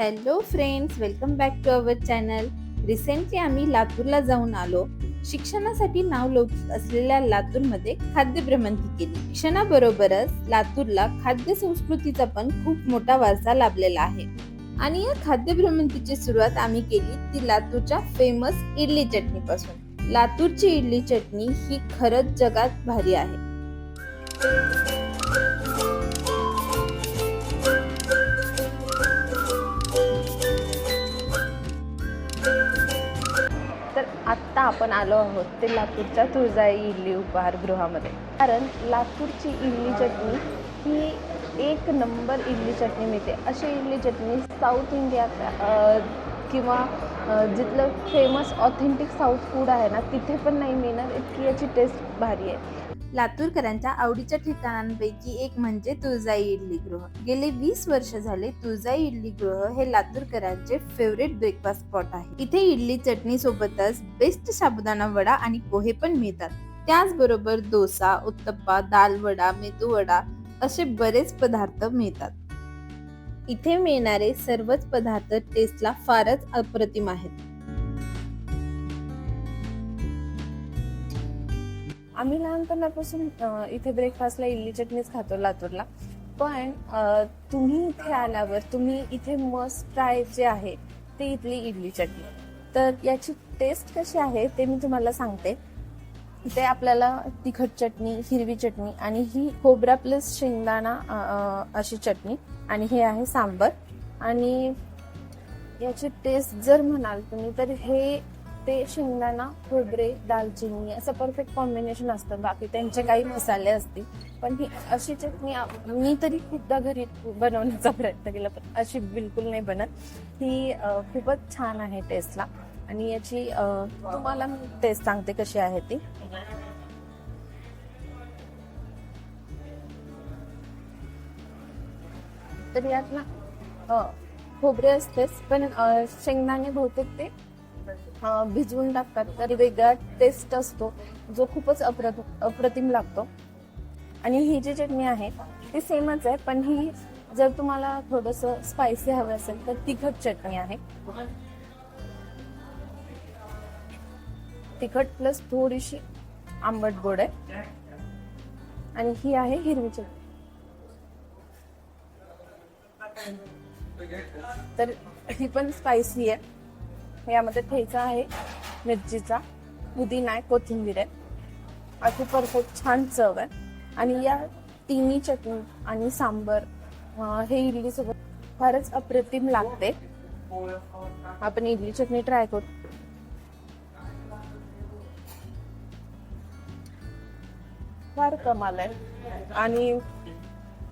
Hello friends welcome back to our channel recently आम्ही लातूरला जाऊन आलो. शिक्षणासाठी नाव लौकिक असलेल्या लातूरमध्ये खाद्य भ्रमंती केली. शिक्षणाबरोबरच लातूरला खाद्य संस्कृतीचा पण खूप मोठा वारसा लाभलेला आहे. आणि या खाद्य भ्रमंतीची सुरुवात आम्ही केली ती लातूरच्या फेमस इडली चटणी पासून लातूरची इडली चटणी ही खरंच जगात भारी आहे. आत्ता आपण आलो आहोत ते लातूरच्या तुळजाई इडली उपहारगृहामध्ये कारण लातूरची इडली चटणी ही एक नंबर इडली चटणी मिळते. अशी इडली चटणी साऊथ इंडियात किंवा जिथलं फेमस ऑथेंटिक साऊथ फूड आहे ना तिथे पण नाही मिळणार. इतकी याची टेस्ट भारी आहे. लातूरकरांच्या आवडीच्या ठिकाणांपैकी एक म्हणजे तुळजाई इडली गृह. गेले वीस वर्ष झाले तुळजाई इडली गृह हे लातूरकरांचे फेवरेट ब्रेकफास्ट स्पॉट आहे. इथे इडली चटणी सोबतच बेस्ट साबुदाणा वडा आणि पोहे पण मिळतात. त्याचबरोबर डोसा उत्तप्पा दाल वडा मेदू वडा असे बरेच पदार्थ मिळतात. इथे मिळणारे सर्वच पदार्थ टेस्टला फारच अप्रतिम आहेत. आम्ही लहानपणापासून इथे ब्रेकफास्टला इडली चटणीच खातो लातूरला. पण तुम्ही इथे आल्यावर तुम्ही इथे मस्ट ट्राय जे आहे ते इथली इडली चटणी. तर याची टेस्ट कशी आहे ते मी तुम्हाला सांगते. ते आपल्याला तिखट चटणी हिरवी चटणी आणि ही खोबरा प्लस शेंगदाणा अशी चटणी आणि हे आहे सांबर. आणि याची टेस्ट जर म्हणाल तुम्ही तर हे ते शेंगदाणा खोबरे दालचिनी असं परफेक्ट कॉम्बिनेशन असतं. बाकी त्यांचे काही मसाले असतील. पण ही अशी चटणी मी तरी खूपदा घरी बनवण्याचा प्रयत्न केला पण अशी बिलकुल नाही बनत. ही खूपच छान आहे टेस्टला आणि याची तुम्हाला टेस्ट सांगते कशी आहे ती. तर यात ना खोबरे असतेच पण शेंगदाणे बहुतेक ते हा भिजवून टाकतात. तर वेगळा टेस्ट असतो जो खूपच अप्रत अप्रतिम लागतो. आणि ही जी चटणी आहे ती सेमच आहे पण ही जर तुम्हाला थोडस स्पायसी हवं असेल तर तिखट चटणी आहे. तिखट प्लस थोडीशी आंबट गोड आहे. आणि ही आहे हिरवी चटणी. तर ही पण स्पायसी आहे. यामध्ये ठेचा आहे मिरचीचा पुदिना आहे कोथिंबीर आहे. अशी परफेक्ट छान चव आहे. आणि या तिन्ही चटणी आणि सांबर हे इडली सोबत फारच अप्रतिम लागते. आपण इडली चटणी ट्राय करू. फार कमाल आहे. आणि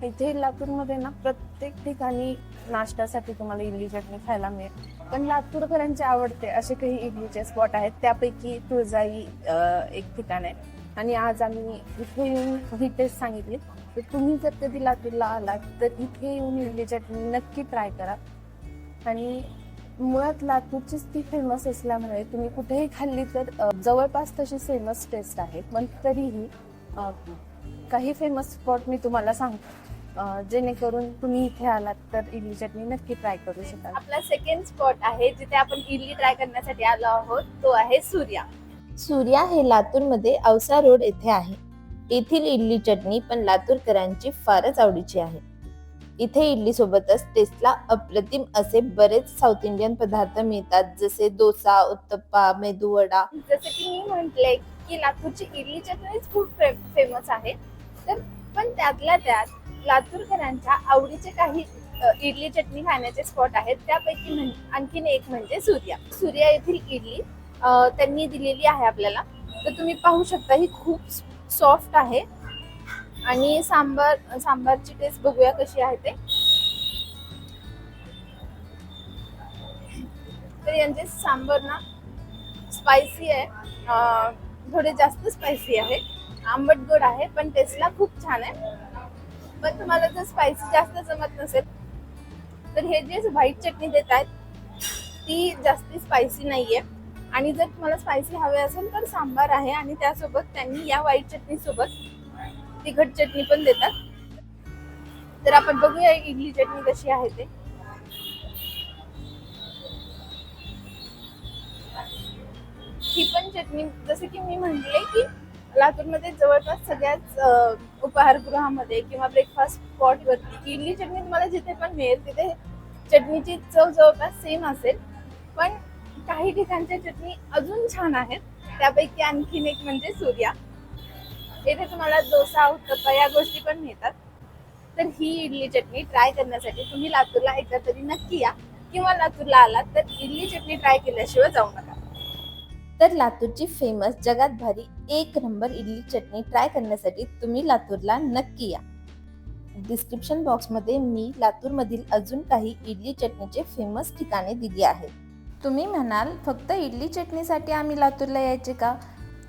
इथे लातूरमध्ये ना प्रत्येक ठिकाणी नाश्त्यासाठी तुम्हाला इडली चटणी खायला मिळेल. पण लातूरकरांचे आवडते असे काही इडलीचे स्पॉट आहेत. त्यापैकी तुळजाई एक ठिकाण आहे. आणि आज आम्ही इथे येऊन ही टेस्ट सांगितली. तर तुम्ही जर कधी लातूरला आलात तर इथे येऊन इडली चटणी नक्की ट्राय करा. आणि मुळात लातूरचीच ती फेमस असल्यामुळे तुम्ही कुठेही खाल्ली तर जवळपास तशी फेमस टेस्ट आहे. पण तरीही काही फेमस स्पॉट मी तुम्हाला सांगतो. जेणेकरून तुम्ही इथे आलात तर इडली चटणी नक्की ट्राय करू शकाल. आपला सेकंड स्पॉट आहे जिथे आपण इडली ट्राय करण्यासाठी आलो आहोत तो आहे सूर्या. सूर्या हे लातूरमध्ये औसा रोड येथे आहे. येथील इडली चटणी पण लातूरकरांची फारच आवडीची आहे. इथे इडली सोबतच टेस्टला अप्रतिम असे बरेच साऊथ इंडियन पदार्थ मिळतात जसे डोसा उत्तप्पा मेदूवडा जसे की मी म्हटले की लातूरची इडली चटणीच खूप फेमस आहे. तर पण त्यातल्या त्यात लातूरकरांच्या आवडीचे काही इडली चटणी खाण्याचे स्पॉट आहेत. त्यापैकी म्हण- आणखीन एक म्हणजे सूर्या. सूर्या येथील इडली त्यांनी दिलेली आहे आपल्याला. तर तुम्ही पाहू शकता ही खूप सॉफ्ट आहे. आणि सांबार सांबारची टेस्ट बघूया कशी आहे ते. तर यांचे सांबर ना स्पायसी आहे. थोडे जास्त स्पायसी आहे. आंबट गोड आहे पण टेस्टला खूप छान आहे. पण तुम्हाला जर स्पायसी जास्त जमत नसेल तर हे जे व्हाईट चटणी देत आहेत ती जास्त स्पायसी नाहीये. आणि जर तुम्हाला स्पायसी हवे असेल तर सांबार आहे आणि त्यासोबत त्यांनी या व्हाईट चटणी सोबत तिखट चटणी पण देतात. तर आपण बघूया इडली चटणी कशी आहे ते. ही पण चटणी जसं की मी म्हटले की लातूरमध्ये जवळपास सगळ्याच उपाहारगृहामध्ये किंवा ब्रेकफास्ट स्पॉटवरती इडली चटणी तुम्हाला जिथे पण मिळेल तिथे चटणीची चव जवळपास सेम असेल. पण काही ठिकाणच्या चटणी अजून छान आहेत. त्यापैकी आणखीन एक म्हणजे सूर्या. येथे तुम्हाला डोसा उत्तप्पा या गोष्टी पण मिळतात. तर ही इडली चटणी ट्राय करण्यासाठी तुम्ही लातूरला एकदा तरी नक्की या. किंवा लातूरला आलात तर इडली चटणी ट्राय केल्याशिवाय जाऊ नका. तर लातूरची फेमस जगात भारी एक नंबर इडली चटणी ट्राय करण्यासाठी तुम्ही लातूरला नक्की या. डिस्क्रिप्शन बॉक्समध्ये मी लातूरमधील अजून काही इडली चटणीचे फेमस ठिकाणे दिली आहेत. तुम्ही म्हणाल फक्त इडली चटणीसाठी आम्ही लातूरला यायचे का?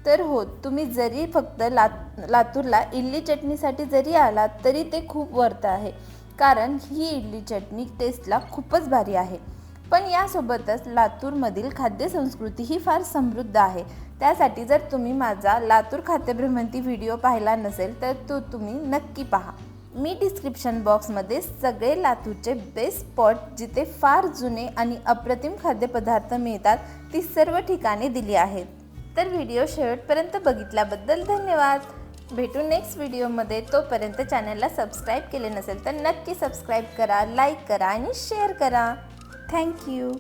तर हो तुम्ही जरी फक्त लात लातूरला इडली चटणीसाठी जरी आलात तरी ते खूप वर्थ आहे. कारण ही इडली चटणी टेस्टला खूपच भारी आहे. पण यासोबतच लातूरमधील खाद्यसंस्कृती ही फार समृद्ध आहे. त्यासाठी जर तुम्ही माझा लातूर खाद्यभ्रमंती व्हिडिओ पाहिला नसेल तर तो तुम्ही नक्की पहा. मी डिस्क्रिप्शन बॉक्समध्ये सगळे लातूरचे बेस्ट स्पॉट जिथे फार जुने आणि अप्रतिम खाद्यपदार्थ मिळतात ती सर्व ठिकाणे दिली आहेत. तर व्हिडिओ शेवटपर्यंत बघितल्याबद्दल धन्यवाद. भेटू नेक्स्ट व्हिडिओमध्ये. तोपर्यंत चॅनलला सबस्क्राईब केले नसेल तर नक्की सबस्क्राईब करा लाईक करा आणि शेअर करा. थँक्यू